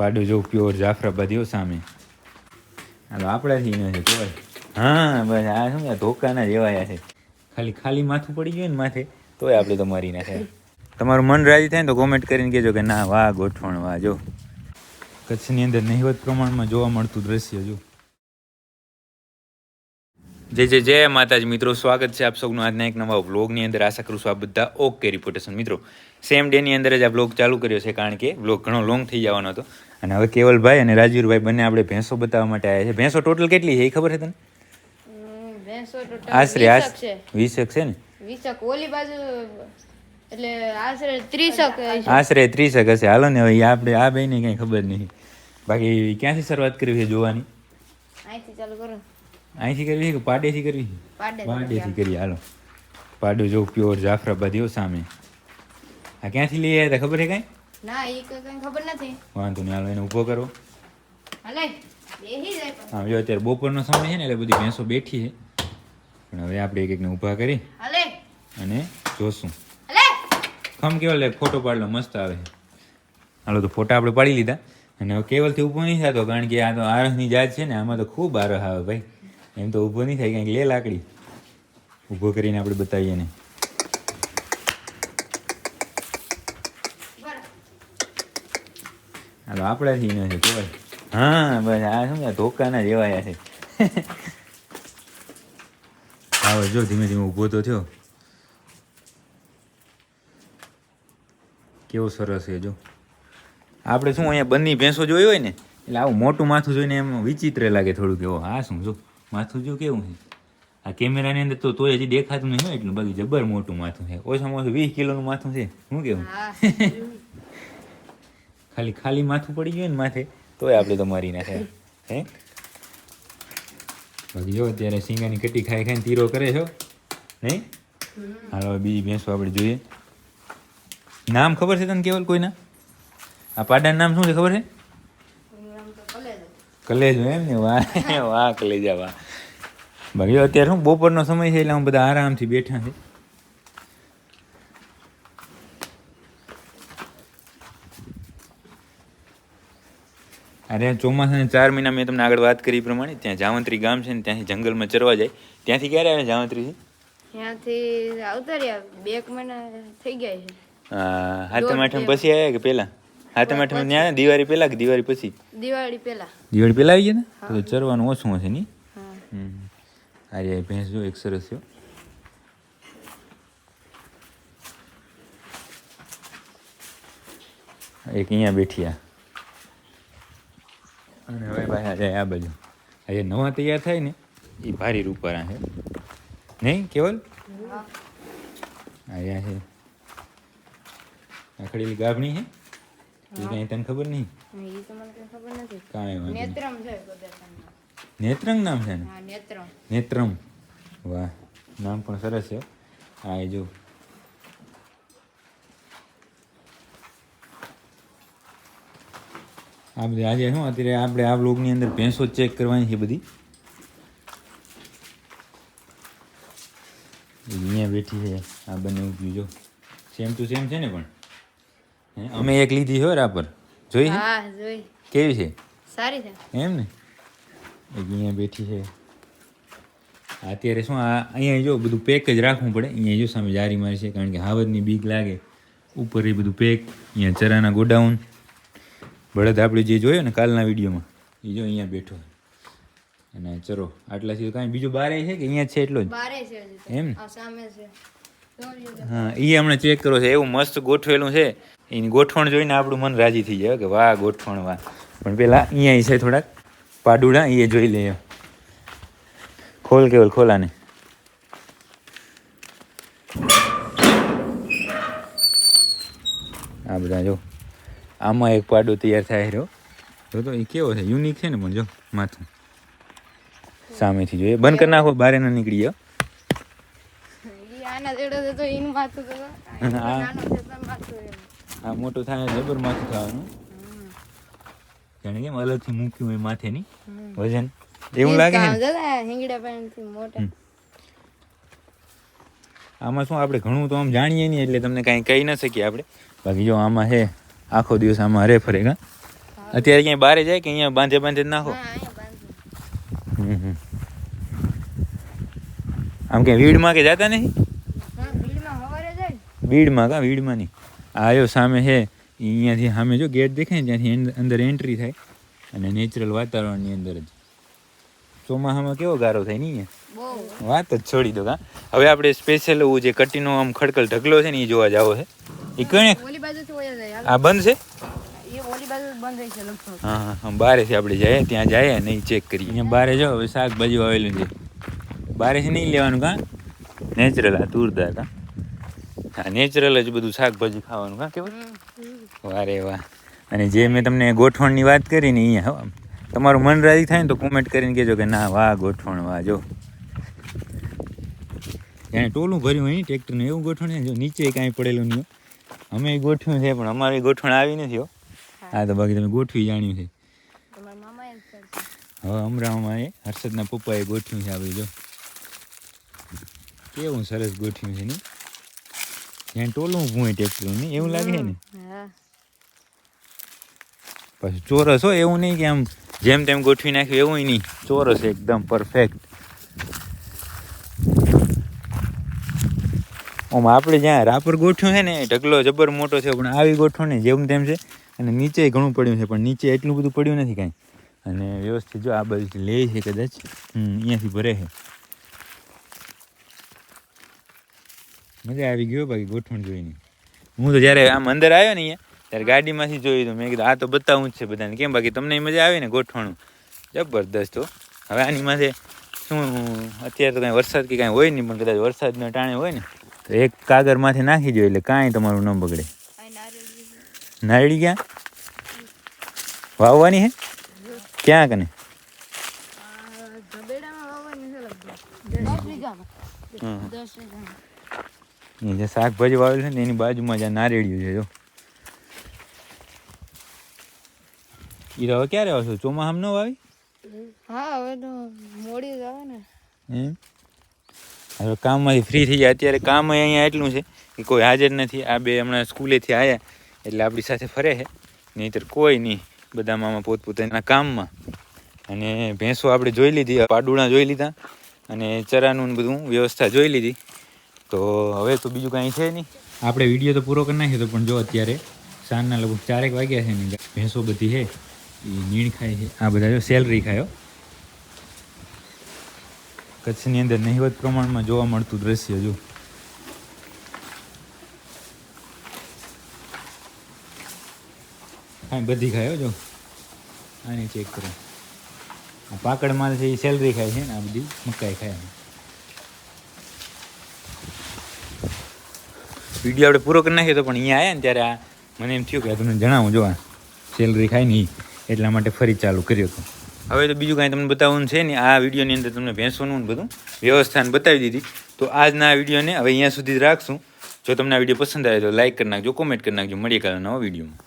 પાડું જો પ્યોર જાફરાબાદી સામે. હાલો આપણાથી નથી કોઈ હા, બસ, આ શું ધોકાના જેવાયા છે. ખાલી ખાલી માથું પડી ગયું ને માથે, તોય આપણે તો મારી નાખે તમારું મન રાજી થાય ને તો કોમેન્ટ કરીને કહેજો કે ના, વાહ, ગોઠવણ, વાહ, જો. કચ્છની અંદર નહિવત પ્રમાણમાં જોવા મળતું દ્રશ્ય, જો. જય જય જય, માતાજી મિત્રો, સ્વાગત છે આપ સૌનું આજના એક નવા વ્લોગની અંદર. આશા કરું છું આ બધા ઓકે રિપોર્ટેશન મિત્રો. સેમ ડેની અંદર જ આ વ્લોગ ચાલુ કર્યો છે, કારણ કે વ્લોગ ઘણો લોંગ થઈ જવાનો હતો. અને હવે કેવલભાઈ અને રાજવીરભાઈ બંને આપણે ભેંસો બતાવવા માટે આવ્યા છે. ભેંસો ટોટલ કેટલી છે એ ખબર છે તને? આશરે આશરે વીસક છે. ને? વીસક. ઓલી બાજુ એટલે આશરે ત્રીસક. આશરે ત્રીસક હશે. હાલો ને હવે આપણે આ બેને કઈ ખબર નહીં. બાકી ક્યાંથી શરૂઆત કરવી છે જોવાની? અહીંથી ચાલુ કરો. અહીંથી કરવી છે કે પાડેથી કરવી પાડેથી કરીએ હાલો. પાડો જો પ્યોર જાફરાબાદ એવો સામે. આ ક્યાંથી લઈ આવ્યા ખબર છે કાંઈ? ના એ કઈ ખબર નથી. વાંધો નહીં હાલો એને ઊભો કરો. હલે. હા જો અત્યારે બપોરનો સમય છે ને એટલે બધી ભેંસો બેઠી છે. પણ હવે આપણે એક એકને ઊભા કરી હાલે. અને જોશું. હાલે. ખમ કેવલ એક ફોટો પાડલો મસ્ત આવે. હાલો તો ફોટા આપણે પાડી લીધા. અને હવે કેવલથી ઊભો નહીં થતો કારણ કે આ તો આરસની જાત છે ને આમાં તો ખૂબ આરસ આવે ભાઈ. એમ તો ઊભો નહીં થાય કંઈક લે લાકડી. ઊભો કરીને આપણે બતાવીએ ને. હાલો, આપણાથી નથી કોઈ હા, બસ, આ શું ધોકાના જેવાયા છે. આવો, જો, ધીમે ધીમે ઊભો તો થયો. કેવો સરસ છે, જો. આપણે શું અહીંયા બંને ભેંસો જોઈ હોય ને, એટલે આવું મોટું માથું જોઈને એમ વિચિત્ર લાગે થોડુંક એવો. હા, શું, જો. માથું જો કેવું છે. આ કેમેરાની અંદર તો તોય હજી દેખાતું નહીં હોય એટલું. બાકી જબર મોટું માથું છે. ઓછામાં ઓછું વીસ કિલોનું માથું છે. શું કેવું? ખાલી ખાલી માથું પડી ગયું ને માથે, તોય આપણે તો મારી નાખે હે? બાકી જો અત્યારે સિંગાની કટી ખાઈ ખાઈને તીરો કરે છો નહીં હાલો બીજી ભેંસો આપણે જોઈએ. નામ ખબર છે તને કેવલ કોઈના? આ પાડાનું નામ શું છે ખબર છે? કલેજો. એમ ને? વાહ વાહ, કલેજા, વાહ. બાકી અત્યારે શું બપોરનો સમય છે એટલે હું બધા આરામથી બેઠા છે. અરે ચોમાસાના ચાર મહિના મેં તમને આગળ વાત કરી પ્રમાણે ત્યાં જાવંત્રી ગામ છે ને ત્યાંથી જંગલમાં ચરવા જાય. ત્યાંથી ક્યારે આવે જાવંત્રીથી ત્યાંથી આવતા રહ્યા બે એક મહિના થઈ ગયા છે. હાથમ આઠમ પછી આવ્યા કે પહેલા? હાથમ આઠમ ત્યાં દિવાળી પહેલા કે દિવાળી પછી? દિવાળી પહેલા. દિવાળી પહેલા આવી ગયા ને? તો ચરવાનું ઓછું હશે હમ. અરે ભેંસ જો એક સરસ થયો. એક અહીંયા બેઠી આ. અને હવે પાછા જાય આ બાજુ. આજે નવા તૈયાર થાય ને એ ભારી રૂપારા છે નહીં કેવલ? અહીંયા છે. આખડેલી ગાભણી છે એ કાંઈ તને ખબર નહીં? કઈ. નેત્રમ છે નેત્રંગ નામ છે ને? નેત્રમ. વાહ નામ પણ સરસ છે. આ એ જો આ બધી આજે શું અત્યારે આપણે આ બ્લોગની અંદર ભેંસો ચેક કરવાની છે બધી. અહીંયા બેઠી છે આ બંને ઊભી જો. સેમ ટુ સેમ છે ને પણ? અમે એક લીધી છે રાપર. જોઈ છે? જોઈ. કેવી છે? સારી છે. એમ ને? અહીંયા બેઠી છે. અત્યારે શું આ અહીંયા જો બધું પેક જ રાખવું પડે. અહીંયા જો સામે જારી મારી છે કારણ કે હાવજની બીક લાગે. ઉપર એ બધું પેક અહીંયા ચરાના ગોડાઉન. બળદ આપણે જે જોયો ને કાલના વિડીયોમાં એ જો અહીંયા બેઠો અને ચરો આટલાથી કાંઈ બીજું બારે છે કે અહીંયા છે એટલો જ. એમ. હા એ હમણાં ચેક કરો છે એવું મસ્ત ગોઠવેલું છે. એની ગોઠવણ જોઈને આપણું મન રાજી થઈ જાય કે વાહ ગોઠવણ વાહ. પણ પેલા અહીંયા છે થોડાક પાડુડા એ જોઈ લઈએ ખોલ કેવલ ખોલાને. આ બધા જો. આમાં એક પાડો તૈયાર થાય રહ્યો. જો તો એ કેવો છે? યુનિક છે ને પણ જો માથું. સામેથી જોઈએ. બંધ કરી નાખો બારે ના નીકળી ગયો ઈ આના જેડો છે તો એનું માથું હા. મોટું થાય જબર માથું થવાનું. જાણે કેમ અલગથી મૂક્યું હોય માથે ની વજન. એવું લાગે ને? આમાં શું આપણે ઘણું તો આમ જાણીએ નહીં એટલે તમને કાંઈ કહી ન શકીએ આપણે. બાકી જો આમાં છે આખો દિવસ આમાં હરે ફરે કા? અત્યારે ક્યાંય બહાર જાય કે અહીંયા બાંધે બાંધે જ નાખો. આમ કે વીડમાં કે જાતા નહીં? ભીડમાં કા? વીડમાં નહીં. આયો સામે છે અહીંયાથી સામે જો ગેટ દેખાય ને ત્યાંથી અંદર એન્ટ્રી થાય. અને નેચરલ વાતાવરણની અંદર જ. ચોમાસામાં કેવો ગારો થાય નહીં? વાત જ છોડી દો કા. હવે આપણે સ્પેશિયલ જે કટીનો આમ ખડકલ ઢગલો છે ને એ જોવા જાવો છે એ કણે ઓલી આ બંધ છે? એ ઓલી બાજુ બંધ છે લગભગ. હા હા હા બારેથી આપણે જઈએ ત્યાં જઈએ અને ચેક કરીએ. અહીંયા બારે જો હવે શાકભાજી વાવેલું છે. બારેથી નહીં લેવાનું કાં? નેચરલ આ તુરદાર કાં? હા નેચરલ જ બધું શાકભાજી ખાવાનું કાં કેવું? વારે વાહ. અને જે મેં તમને ગોઠવણની વાત કરી ને અહીંયા તમારું મન રાજી થાય ને તો કોમેન્ટ કરીને કહેજો કે ના વાહ ગોઠવણ વાહ જો. જાણે ટોલું ભર્યું હોય ટ્રેક્ટરનું એવું ગોઠવણ છે જો નીચે કાંઈ પડેલું નહીં. અમે ગોઠવ્યું છે પણ અમારી ગોઠવણ આવી નથી હો. આ તો બાકી તમે ગોઠવી જાણ્યું છે. હવે અમરામાં એ હર્ષદના પપ્પાએ ગોઠવ્યું છે આપણે જો. કેવું સરસ ગોઠવ્યું છે નહીં જ્યાં ટોલું ભૂંય ટ્રેક્ટરનું નહીં એવું લાગે છે ને? પછી ચોરસ હોય એવું નહીં કે આમ જેમ તેમ ગોઠવી નાખ્યું એવું નહીં. ચોરસ એકદમ પરફેક્ટ આમ આપણે જ્યાં રાપર ગોઠવ્યું છે ને ઢગલો જબર મોટો છે, પણ આવી ગોઠવણ ને જેમ તેમ છે. અને નીચે ઘણું પડ્યું છે, પણ નીચે એટલું બધું પડ્યું નથી કાંઈ. અને વ્યવસ્થિત જો આ બધું લે છે કદાચ. હમ, અહીંયાથી ભરે છે. મજા આવી ગયો બાકી ગોઠવણ જોઈને. હું તો જ્યારે આમ અંદર આવ્યો ને અહીંયા, ત્યારે ગાડીમાંથી જોયું તો મેં કીધું, આ તો બતાવું જ છે બધાને. કેમ બાકી તમને મજા આવે ને ગોઠવણું? જબરદસ્ત હો. હવે આની માથે શું, અત્યારે તો કાંઈ વરસાદ કે કાંઈ હોય નહીં, પણ કદાચ વરસાદના ટાણે હોય ને તો એક કાગળમાંથી નાખી દો એટલે કાંઈ તમારું ન બગડે. નારળી ક્યાં વાવવાની હે? ક્યાં કને? હમ. જે શાકભાજી વાવેલું છે ને એની બાજુમાં જ્યાં નારેડિયું છે જો. ઈ હવે ક્યારે આવશો? ચોમાસામાં ન વાવી? હા હવે તો મોડી જ આવે ને. એમ? હવે કામમાંથી ફ્રી થઈ જાય અત્યારે કામ અહીંયા એટલું છે કે કોઈ હાજર નથી. આ બે હમણાં સ્કૂલેથી આવ્યા એટલે આપણી સાથે ફરે છે. નહીંતર કોઈ નહીં. બધા મામા પોતપોતાના કામમાં. અને ભેંસો આપણે જોઈ લીધી, પાડુણા જોઈ લીધા અને ચરાનું બધું વ્યવસ્થા જોઈ લીધી. તો હવે તો બીજું કાંઈ છે નહીં. આપણે વીડિયો તો પૂરો કરી નાખ્યો તો, પણ જો અત્યારે સાંજના લગભગ ચારેક વાગ્યા છે ને, ભેંસો બધી છે એ નીણ ખાય છે. આ બધા જો સેલરી ખાયો. કચ્છની અંદર નહિવત પ્રમાણમાં જોવા મળતું દ્રશ્ય જો. હા, બધી ખાય જો. આને ચેક કરો. આ પાકડ માલ છે, એ સેલરી ખાય છે ને, આ બધી મકાઈ ખાય વીડિયો આપણે પૂરો કરી નાખ્યો તો પણ અહીંયા આવ્યા ને ત્યારે આ મને એમ થયું કે તમને જણાવું જો આ સેલરી ખાય ને એ એટલા માટે ફરી ચાલુ કર્યો હતો હવે તો બીજું કાંઈ તમને બતાવવાનું છે ને આ વિડીયોની અંદર તમને ભેંસોનું બધું વ્યવસ્થાને બતાવી દીધી. તો આજના આ વિડીયોને હવે અહીંયા સુધી જ રાખશું. જો તમને આ વીડિયો પસંદ આવે તો લાઇક કરી નાખજો, કોમેન્ટ કરી નાખજો. મળીએ કાલે નવા વિડીયોમાં.